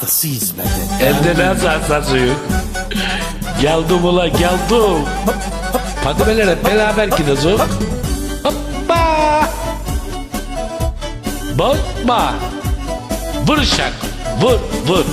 hastasıyız be. Hem de nasıl hastasıyım. Geldim ula geldim. Fadimeler hep beraber gidiyoruz. Hoppa. Bozma. Vur şak. Vur vur.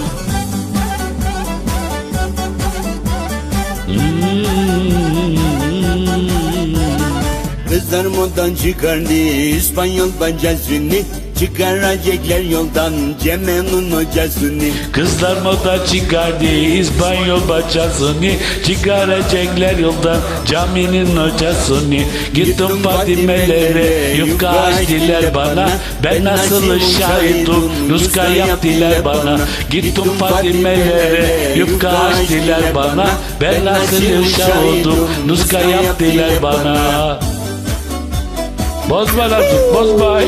Kızlar modan çıkardı İspanyol bacasını Çıkaracaklar yoldan Cemen'in hocasını. Kızlar moda çıkardı İspanyol bacasını. Çıkaracaklar yoldan caminin hocasını. Gittim Fatimelere yufka açtılar bana. Ben nasıl şahidim Nuska yaptılar bana. Gittim Fatimelere yufka açtılar bana. Ben nasıl şahidim Nuska yaptılar bana. Bozma lan bozma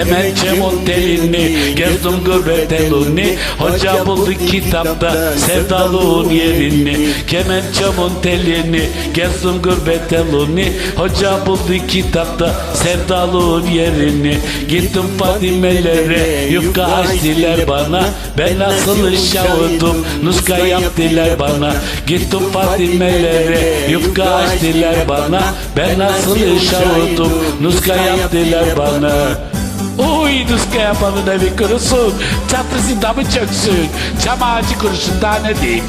Yoo. Kemençemin telini Gezdim gurbet elini Hoca buldu kitapta Sevdalığın yerini. Kemençemin telini Gezdim gurbet elini Hoca buldu kitapta Sevdalığın yerini. Gittim Fadimelere Yufka açtılar bana. Ben nasıl şahutum Nuska yaptılar bana. Gittim Fadimelere Yufka açtılar bana. Ben nasıl şahutum Nuska yaptılar bana Uy nuska yapanın evi kurusun. Çatısı damı çöksün. Çam ağacı kurusun daha ne diyeyim.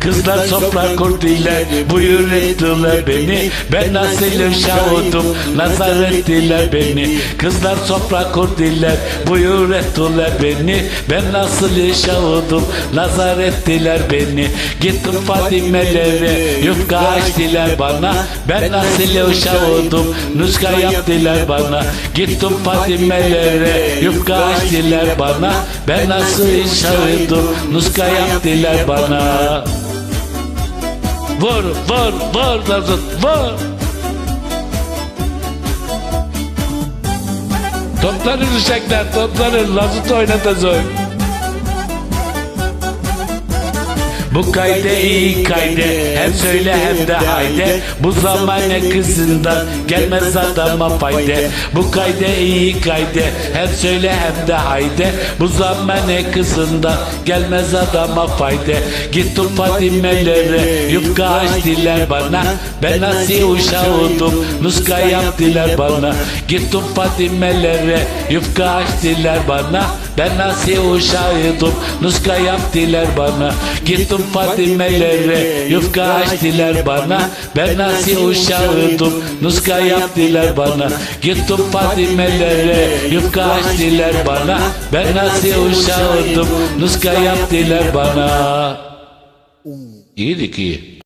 Kızlar sofra kurdular, buyur ettiler beni. Ben nasıl şahudum, nazar ettiler beni. Kızlar sofra kurdular, buyur ettiler beni. Ben nasıl şahudum, nazar ettiler beni. Gittim Fatimelere, yufka açtılar bana. Ben nasıl şahudum, nuska yaptılar bana. Gittim Fatimelere, yufka açtılar bana. Ben nasıl şahudum, nuska yaptılar bana Vur, vur, vur Lazut, vur. Toplanın uşaklar, toplanın. Lazut oynatacağım. Bu kayde iyi kayde. Hem söyle hem de hayde. Bu zamane kızından Gelmez adama fayda. Bu kayde iyi kayde. Hem söyle hem de hayde. Bu zamane kızından Gelmez adama fayda. Gittim Fatimelere Yufka açtılar bana. Ben nasıl uşağıdım Nuska yaptılar bana. Gittim Fatimelere Yufka açtılar bana. Ben nasıl uşağıdım Nuska yaptılar bana. Gittim Fatimelere Yufka açtılar bana. Ben nasıl uşağıdım Nuska yaptılar bana. Gittim Fatimelere Yufka açtılar bana. Ben nasıl uşağıdım Nuska yaptılar bana. İyiydik iyi